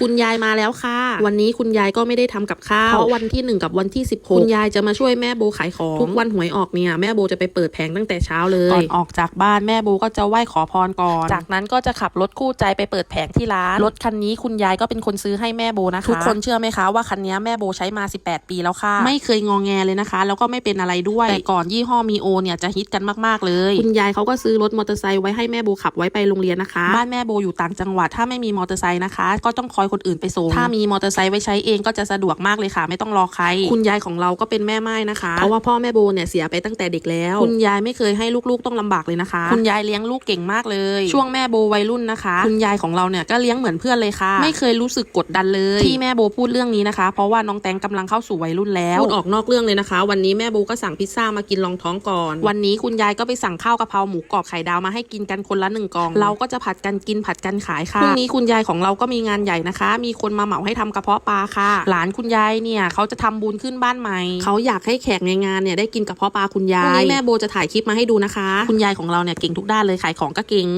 คุณยายมาแล้วค่ะ วันนี้คุณยายก็ไม่ได้ทำกับข้าวเพราะวันที่หนึ่งกับวันที่สิบคุณยายจะมาช่วยแม่โบขายของ ทุกวันหวยออกเนี่ยแม่โบจะไปเปิดแผงตั้งแต่เช้าเลยก่อนออกจากบ้านแม่โบก็จะไหว้ขอพรก่อน จากนั้นก็จะขับรถคู่ใจไปเปิดแผงที่ร้านรถคันนี้คุณยายก็เป็นคนซื้อให้แม่โบนะคะทุกคนเชื่อไหมคะว่าคันนี้แม่โบใช้มา 18 ปีแล้วค่ะ ไม่เคยงองแงเลยนะคะ แล้วก็ไม่เป็นอะไรด้วยแต่ก่อนยี่ห้อมีโอเนี่ยจะฮิตกันมากๆเลย คุณยายเขาก็ซื้อรถมอเตอร์ไซค์ไว้ให้แม่โบขับไว้ไปโรงเรียนนะคะ บ้านแม่โบอยู่ต่างจังหวัดถ้าไม่มีมอเตอร์ไซค์นะคะ ก็ต้องคอยคนอื่นไปส่งถ้ามีมอเตอร์ไซค์ไว้ใช้เองก็จะสะดวกมากเลยค่ะ ไม่ต้องรอใคร คุณยายของเราก็เป็นแม่ไม้นะคะ เพราะว่าพ่อแม่โบเนี่ยเสียไปตั้งแต่เด็กแล้ว คุณยายไม่เคยให้ลูกๆต้องลำบากเลยนะคะ คุณยายเลี้ยงลูกเก่งมากเลย ช่วงแม่โบวัยรุ่นนะคะ คุณยายของเราเนี่ยก็เลี้ยงเหมือนเพื่อนเลยค่ะ ไม่เคยรู้สึกกดดันเลย ที่แม่โบพูดเรื่องนี้นะคะ เพราะว่าน้องแตงกำลังเข้าสู่วัยรุ่นแล้วพูดออกนอกเรื่องเลยนะคะ วันนี้แม่โบก็สั่งพิซซ่ามากินรองท้องก่อน วันนี้คุณยายก็ไปสั่งข้าวกะเพราหมูกรอบไข่ดาวมาให้กินกันคนละหนึ่งกล่อง เราก็จะผัดกันกินผัดกันขายค่ะพรุ่งนี้คุณยายของเราก็มีงานใหญ่นะคะ มีคนมาเหมาให้ทำกระเพาะปลาค่ะ หลานคุณยายเนี่ยเขาจะทำบุญขึ้นบ้านใหม่เขาอยากให้แขกในงานเนี่ยได้กินกระเพาะปลาคุณยายพรุ่งนี้แม่โบจะถ่ายคลิปมาให้ดูนะคะ คุณยายของเราเนี่ยเก่งทุกด้านเลยขายของก็เก่ง